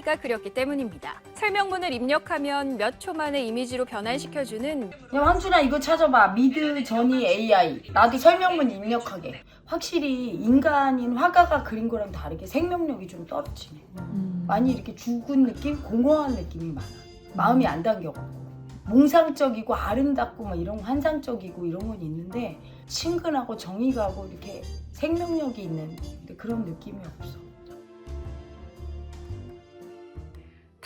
AI가 그렸기 때문입니다. 설명문을 입력하면 몇 초 만에 이미지로 변환시켜주는 야 환준아 이거 찾아봐. 미드 전이 AI 나도 설명문 입력하게. 확실히 인간인 화가가 그린 거랑 다르게 생명력이 좀 떨어지네. 많이 이렇게 죽은 느낌? 공허한 느낌이 많아. 마음이 안 담겨갖고 몽상적이고 아름답고 막 이런 환상적이고 이런 건 있는데 친근하고 정이 가고 이렇게 생명력이 있는 그런 느낌이 없어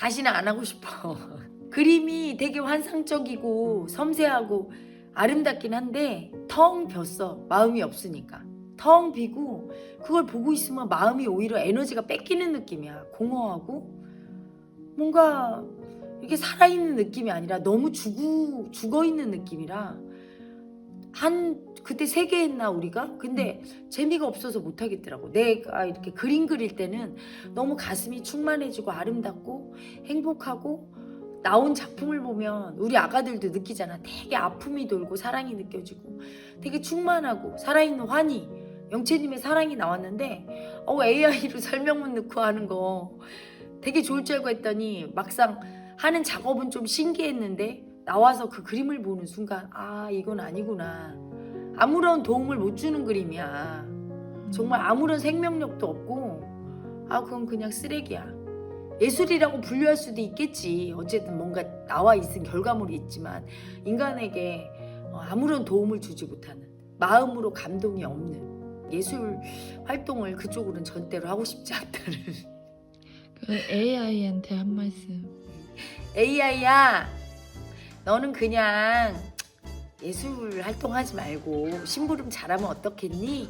다시는 안 하고 싶어. 그림이 되게 환상적이고 섬세하고 아름답긴 한데 텅 ቢ었어. 마음이 없으니까. 텅 비고 그걸 보고 있으면 마음이 오히려 에너지가 뺏기는 느낌이야. 공허하고 뭔가 이렇게 살아있는 느낌이 아니라 너무 죽어, 죽어 있는 느낌이라 한 그때 세 개 했나 우리가? 근데 재미가 없어서 못 하겠더라고. 내가 이렇게 그림 그릴 때는 너무 가슴이 충만해지고 아름답고 행복하고 나온 작품을 보면 우리 아가들도 느끼잖아. 되게 아픔이 돌고 사랑이 느껴지고 되게 충만하고 살아있는 환희. 영채님의 사랑이 나왔는데 어 AI로 설명문 넣고 하는 거 되게 좋을 줄 알고 했더니 막상 하는 작업은 좀 신기했는데 나와서 그 그림을 보는 순간 아 이건 아니구나. 아무런 도움을 못 주는 그림이야. 정말 아무런 생명력도 없고 아 그건 그냥 쓰레기야. 예술이라고 분류할 수도 있겠지. 어쨌든 뭔가 나와 있은 결과물이 있지만 인간에게 어, 아무런 도움을 주지 못하는 마음으로 감동이 없는 예술 활동을 그쪽으로는 절대로 하고 싶지 않다는 그 AI한테 한 말씀. AI야 너는 그냥 예술 활동하지 말고 심부름 잘하면 어떻겠니?